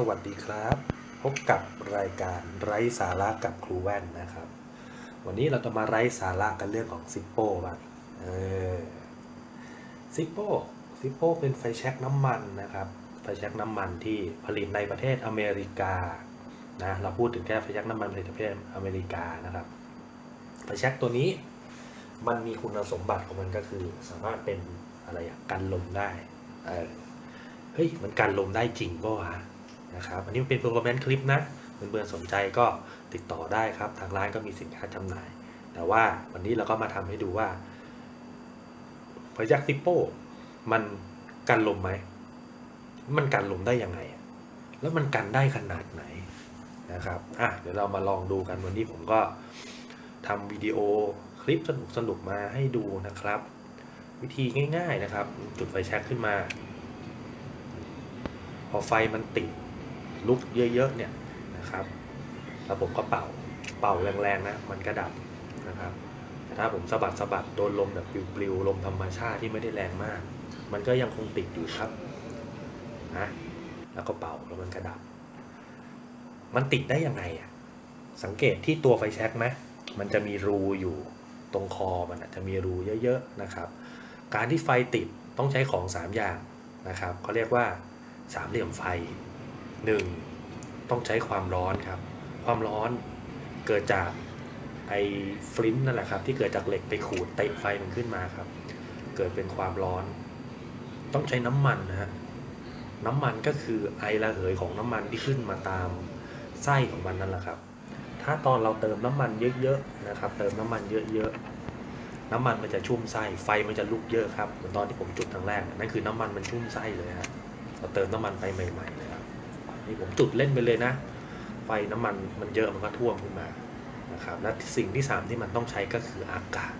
สวัสดีครับ พบกับรายการไร้สาระกับครูแว่นนะครับ วันนี้เราจะมาไร้สาระกันเรื่องของซิปโป้บ้างเออซิปโป้ซิปโป้เป็นไฟแช็กน้ำมันนะครับไฟแช็กน้ำมันที่ผลิตในประเทศอเมริกานะเราพูดถึงแค่ไฟแช็กน้ำมันผลิตประเทศอเมริกานะครับไฟแช็กตัวนี้มันมีคุณสมบัติของมันก็คือ สามารถเป็นอะไรอะกันลมได้เออเฮ้ยมันกันลมได้จริงป่ะวะ นะครับ อันนี้มันเป็นโปรแกรมคลิปนะเพื่อนๆสนใจก็ติดต่อได้ครับ ทางร้านก็มีสินค้าจำหน่าย แต่ว่าวันนี้เราก็มาทำให้ดูว่าพยักซิโป้มันกันลมไหม มันกันลมได้ยังไง แล้วมันกันได้ขนาดไหนนะครับ อะ เดี๋ยวเรามาลองดูกันวันนี้ผมก็ทำวิดีโอคลิปสนุกๆมาให้ดูนะครับ วิธีง่าย ๆนะครับ จุดไฟแช็กขึ้นมา พอไฟมันติด ลุกเยอะๆเนี่ยนะครับแล้วผมก็เป่าเป่าแรงๆนะมันก็ดับนะครับแต่ถ้าผมสะบัดสะบัดโดนลมแบบปลิวๆลมธรรมชาติที่ไม่ได้แรงมาก มันก็ยังคงติดอยู่ครับนะแล้วก็เป่าแล้วมันก็ดับ มันติดได้ยังไงอะสังเกตที่ตัวไฟแช็กไหมมันจะมีรูอยู่ตรงคอมันจะมีรูเยอะๆนะครับ การที่ไฟติดต้องใช้ของ 3 อย่างนะครับเขาเรียกว่าสามเหลี่ยมไฟ 1. ต้องใช้ความร้อนครับ ความร้อนเกิดจากไอ้ฟลินต์นั่นแหละครับ ที่เกิดจากเหล็กไปขูดเตะไฟมันขึ้นมาครับ เกิดเป็นความร้อน ต้องใช้น้ำมันนะฮะน้ำมันก็คือไอระเหยของน้ำมันที่ขึ้นมาตามไส้ของมันนั่นแหละครับ ถ้าตอนเราเติมน้ำมันเยอะๆนะครับ เติมน้ำมันเยอะๆน้ำมันมันจะชุ่มไส้ไฟมันจะลุกเยอะครับเหมือนตอนที่ผมจุดครั้งแรกนั่นคือน้ำมันมันชุ่มไส้เลยฮะเราเติมน้ำมันไปใหม่ๆ นี่ผมจุดเล่นไปเลยนะ ไฟน้ำมันมันเยอะมันก็ท่วมขึ้นมานะครับและสิ่งที่ 3 ที่มันต้องใช้ก็คืออากาศ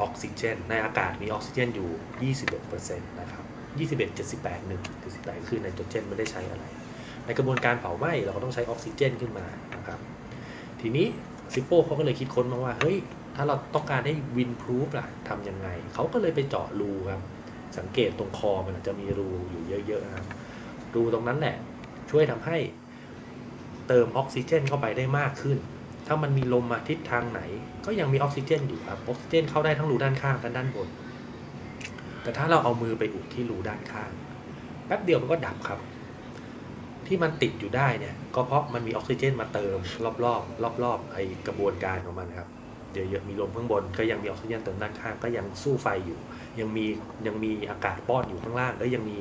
ออกซิเจน ในอากาศมีออกซิเจนอยู่ 21%นะครับ21 78 1 78คือไนโตรเจนไม่ได้ใช้อะไร ในกระบวนการเผาไหม้เราก็ต้องใช้ออกซิเจนขึ้นมานะครับทีนี้ซิปโป้เขาก็เลยคิดค้นมาว่าเฮ้ยถ้าเราต้องการให้วินพรูฟล่ะทำยังไง เขาก็เลยไปเจาะรูครับสังเกตตรงคอมันอาจจะมีรูอยู่เยอะๆนะครับรูตรงนั้นแหละ ช่วยทำให้เติมออกซิเจนเข้าไปได้มากขึ้น ถ้ามันมีลมมาทิศทางไหน ก็ยังมีออกซิเจนอยู่ครับออกซิเจนเข้าได้ทั้งรูด้านข้างและด้านบน แต่ถ้าเราเอามือไปอุดที่รูด้านข้าง แป๊บเดียวมันก็ดับครับ ที่มันติดอยู่ได้เนี่ยก็เพราะมันมีออกซิเจนมาเติมรอบๆรอบๆไอกระบวนการของมันครับเดี๋ยวมีลมข้างบนก็ยังมีออกซิเจนเติมด้านข้างก็ยังสู้ไฟอยู่ ยังมียังมีอากาศป้อนอยู่ข้างล่างแล้วยังมี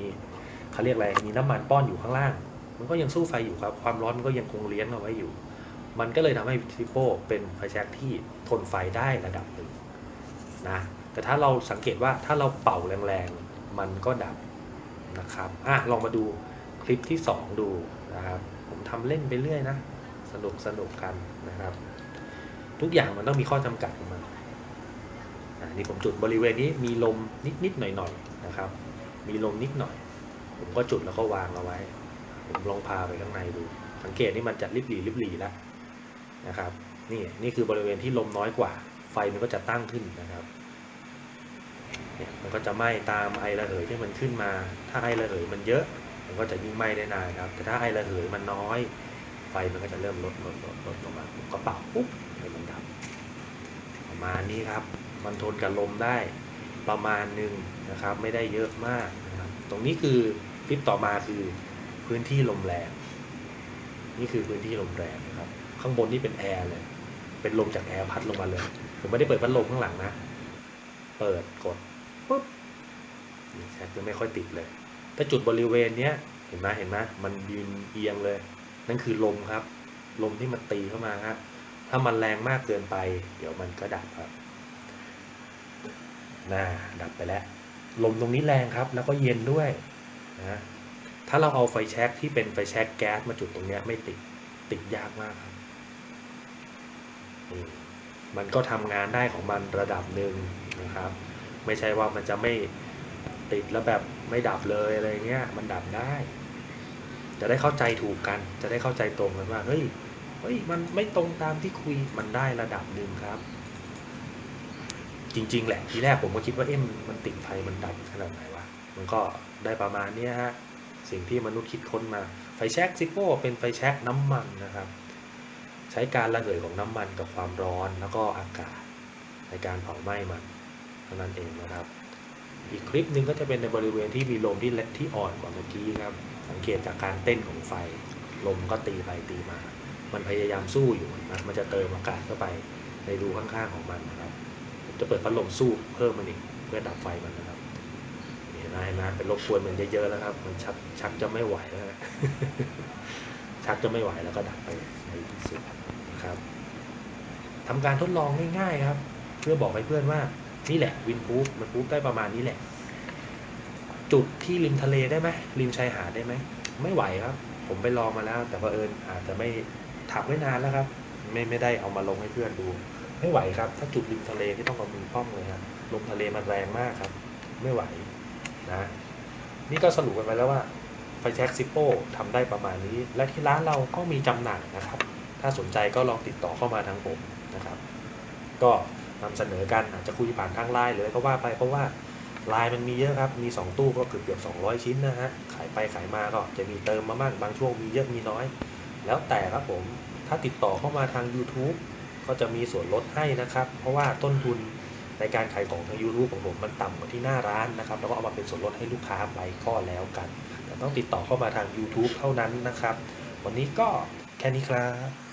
เขาเรียกอะไรมีน้ำมันป้อนอยู่ข้างล่าง มันก็ยังสู้ไฟอยู่ครับ ความร้อนมันก็ยังคงเลี้ยงเอาไว้อยู่ มันก็เลยทำให้ทิโป้เป็นไฟแช็กที่ทนไฟได้ระดับหนึ่งนะแต่ถ้าเราสังเกตว่าถ้าเราเป่าแรงๆ มันก็ดับนะครับอะลองมาดูคลิปที่ 2 ดูนะครับผมทำเล่นไปเรื่อยนะ สนุกสนุกกันนะครับ ทุกอย่างมันต้องมีข้อจำกัดของมันอ่านี่ผมจุดบริเวณนี้มีลมนิดๆหน่อยๆนะครับ มีลมนิดหน่อย ผมก็จุดแล้วก็วางเอาไว้ ผมลองพาไปข้างในดู สังเกตนี่มันจะริบหรี่ริบหรี่แล้วนะครับ นี่นี่คือบริเวณที่ลมน้อยกว่า ไฟมันก็จะตั้งขึ้นนะครับเนี่ยมันก็จะไหม้ตามไอระเหยที่มันขึ้นมา ถ้าไอระเหยมันเยอะ มันก็จะยิ่งไหม้ได้นานครับ แต่ถ้าไอระเหยมันน้อย ไฟมันก็จะเริ่มลดลดลดลดลงมาก็เป่าปุ๊บให้มันดับประมาณนี้ครับ มันทนกับลมได้ประมาณหนึ่งนะครับ ไม่ได้เยอะมากนะครับ ตรงนี้คือคลิปต่อมาคือ พื้นที่ลมแรง นี่คือพื้นที่ลมแรงนะครับ ข้างบนนี่เป็นแอร์เลย เป็นลมจากแอร์พัดลงมาเลย ผมไม่ได้เปิดพัดลมข้างหลังนะ เปิดกดปุ๊บนี่แช็กยังไม่ค่อยติดเลยแต่จุดบริเวณเนี้ย เห็นไหมเห็นไหมมันยืนเอียงเลย นั่นคือลมครับ ลมที่มันตีเข้ามาฮะถ้ามันแรงมากเกินไป เดี๋ยวมันก็ดับครับน่าดับไปแล้ว ลมตรงนี้แรงครับ แล้วก็เย็นด้วยนะ ถ้าเราเอาไฟแช็กที่เป็นไฟแช็กแก๊สมาจุดตรงนี้ไม่ติดติดยากมากครับมันก็ทำงานได้ของมันระดับหนึ่งนะครับ ไม่ใช่ว่ามันจะไม่ติดแล้วแบบไม่ดับเลยอะไรเงี้ยมันดับได้ จะได้เข้าใจถูกกัน จะได้เข้าใจตรงกันว่าเฮ้ยเฮ้ยมันไม่ตรงตามที่คุยมันได้ระดับหนึ่งครับ จริง ๆ แหละทีแรกผมก็คิดว่าเอ๊ะมันมันติดไฟมันดับขนาดไหนวะมันก็ได้ประมาณนี้ฮะ สิ่งที่มนุษย์คิดค้นมา ไฟแช็กซิโก้เป็นไฟแช็กน้ำมันนะครับ ใช้การระเหยของน้ำมันกับความร้อนแล้วก็อากาศในการเผาไหม้มันเท่านั้นเองนะครับ อีกคลิปหนึ่งก็จะเป็นในบริเวณที่มีลมที่เล็กที่อ่อนกว่าเมื่อกี้ครับ สังเกตจากการเต้นของไฟ ลมก็ตีไปตีมา มันพยายามสู้อยู่นะมันจะเติมอากาศเข้าไปในรูข้างๆของมันนะครับ จะเปิดพัดลมสู้เพิ่มมันอีกเพื่อดับไฟมันนะครับ ห็นไหมเห็นไหมเป็นรบกวนมันเยอะๆแล้วครับ มันชักชักจะไม่ไหวแล้วชักจะไม่ไหวแล้วก็ดับไปในที่สุดนะครับทำการทดลองง่ายๆครับ เพื่อบอกให้เพื่อนว่านี่แหละวินพูฟมันพูฟได้ประมาณนี้แหละ จุดที่ริมทะเลได้ไหมริมชายหาดได้ไหมไม่ไหวครับ ผมไปลองมาแล้ว แต่ว่าเอิญอาจจะไม่ถักไว้นานแล้วครับ ไม่ไม่ได้เอามาลงให้เพื่อนดู ไม่ไหวครับ ถ้าจุดริมทะเลที่ต้องเอามือป้องเลยครับลมทะเลมันแรงมากครับ ไม่ไหว นะนี่ก็สรุปกันไปแล้วว่าไฟแช็กซิปโป้ทำได้ประมาณนี้ และที่ร้านเราก็มีจำหน่ายนะครับ ถ้าสนใจก็ลองติดต่อเข้ามาทางผมนะครับ ก็นำเสนอกันอาจจะคุยผ่านทางไลน์หรืออะไรก็ว่าไปเพราะว่าไลน์มันมีเยอะครับ มี 2 ตู้ก็เกือบเกือบ200 ชิ้นนะฮะ ขายไปขายมาก็จะมีเติมมาบ้าง บางช่วงมีเยอะมีน้อย แล้วแต่ครับผม ถ้าติดต่อเข้ามาทาง YouTube ก็จะมีส่วนลดให้นะครับ เพราะว่าต้นทุน ในการขายของทาง YouTube ของผมมันต่ำกว่าที่หน้าร้านนะครับแล้วก็เอามาเป็นส่วนลดให้ลูกค้าไปก็แล้วกัน แต่ต้องติดต่อเข้ามาทาง YouTube เท่านั้นนะครับ วันนี้ก็แค่นี้ครับ